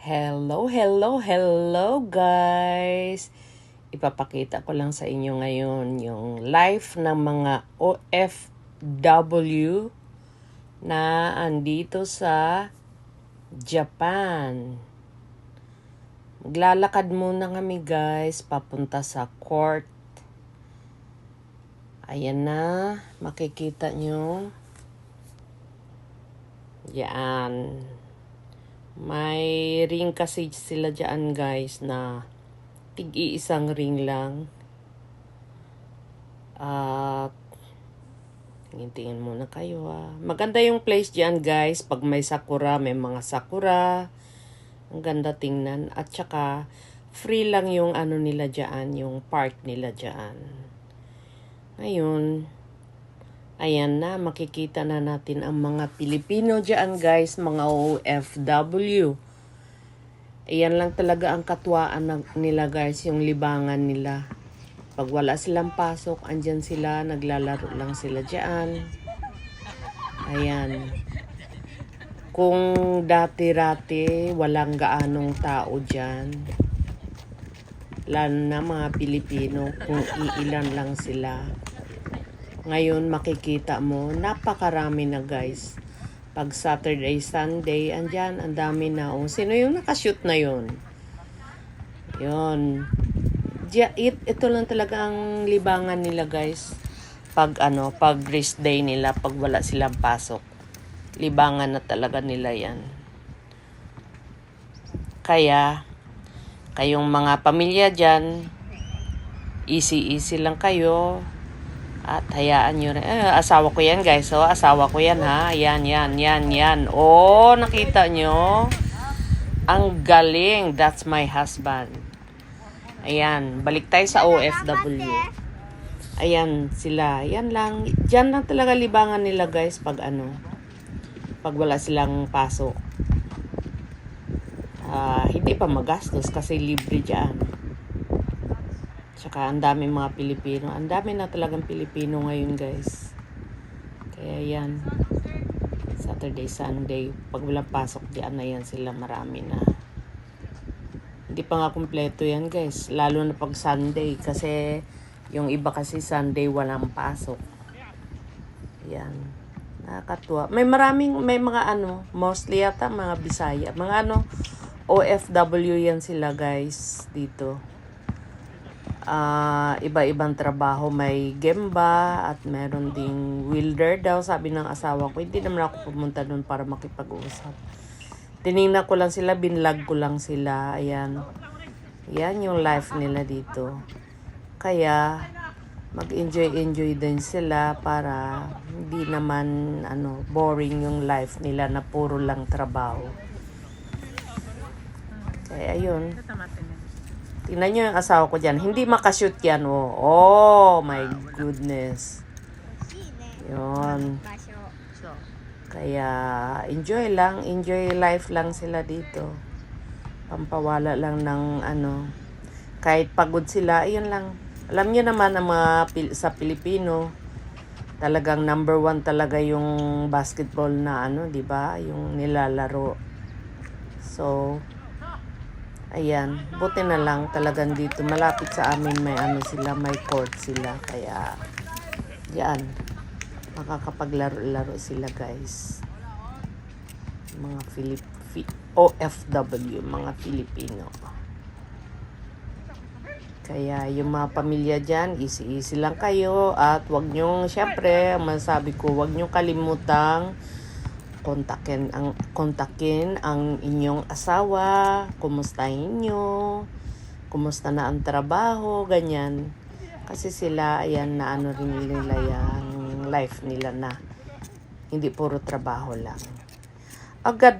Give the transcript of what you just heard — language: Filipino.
Hello, hello, hello guys! Ipapakita ko lang sa inyo ngayon yung life ng mga OFW na andito sa Japan. Maglalakad muna kami guys papunta sa court. Ayan na, makikita nyo. Yan. May ring kasi sila dyan guys na tig-iisang ring lang. At tingin muna kayo ah. Maganda yung place dyan guys. Pag may sakura, may mga sakura. Ang ganda tingnan. At saka free lang yung ano nila dyan, yung park nila dyan. Ngayon, Ayan na, makikita na natin ang mga Pilipino dyan guys, mga OFW. Ayan lang talaga ang katwaan nila guys, yung libangan nila. Pag wala silang pasok, andyan sila, naglalaro lang sila dyan. Ayan. Kung dati-rati, walang gaanong tao dyan. Lalo na mga Pilipino, kung iilan lang sila. Ngayon makikita mo, napakarami na guys. Pag Saturday, Sunday, andyan, ang dami na. O, sino yung nakashoot na yun? Yun. It, ito lang talaga ang libangan nila guys. Pag ano, pag rest day nila, pag wala silang pasok. Libangan na talaga nila yan. Kaya, kayong mga pamilya dyan, easy-easy lang kayo. At hayaan nyo rin. Eh, asawa ko yan guys. So, asawa ko yan ha. Yan, yan, yan, yan. Oh, nakita nyo? Ang galing. That's my husband. Ayan. Balik tayo sa OFW. Ayan sila. Yan lang. Diyan lang talaga libangan nila guys pag ano. Pag wala silang pasok. Ah, hindi pa magastos kasi libre dyan. Tsaka ang dami mga Pilipino. Ang dami na talagang Pilipino ngayon guys. Kaya yan. Saturday, Sunday. Pag walang pasok diyan na yan sila marami na. Hindi pa nga kumpleto yan guys. Lalo na pag Sunday. Kasi yung iba kasi Sunday walang pasok. Yan. Nakakatuwa. May maraming, may mga ano, mostly yata mga Bisaya. Mga ano, OFW yan sila guys dito ah iba-ibang trabaho. May gemba at meron ding welder daw, sabi ng asawa ko. Hindi naman ako pumunta doon para makipag-usap. Tinignan ko lang sila, binlag ko lang sila. Ayan. Yan yung life nila dito. Kaya, mag-enjoy-enjoy din sila para hindi naman ano boring yung life nila na puro lang trabaho. Kaya ayun. Tingnan nyo yung asawa ko dyan. Hindi makashoot yan, oh. Oh, my goodness. Yun. Kaya, enjoy lang. Enjoy life lang sila dito. Pampawala lang ng ano. Kahit pagod sila, ayun lang. Alam nyo naman ang mga Pil- sa Pilipino, talagang number one talaga yung basketball na ano, di ba? Yung nilalaro. So, Ayan, buti na lang talagang dito. Malapit sa amin may ano sila, may court sila. Kaya, yan. Makakapaglaro-laro sila guys. Mga Filip, Fi, OFW, mga Filipino. Kaya yung mga pamilya dyan, easy-easy lang kayo. At wag nyong, syempre, masabi ko, wag nyong kalimutang kontakin ang kontakin ang inyong asawa, kumustahin nyo, kumusta na ang trabaho, ganyan. Kasi sila, ayan, na ano rin nila yung life nila na hindi puro trabaho lang. Agad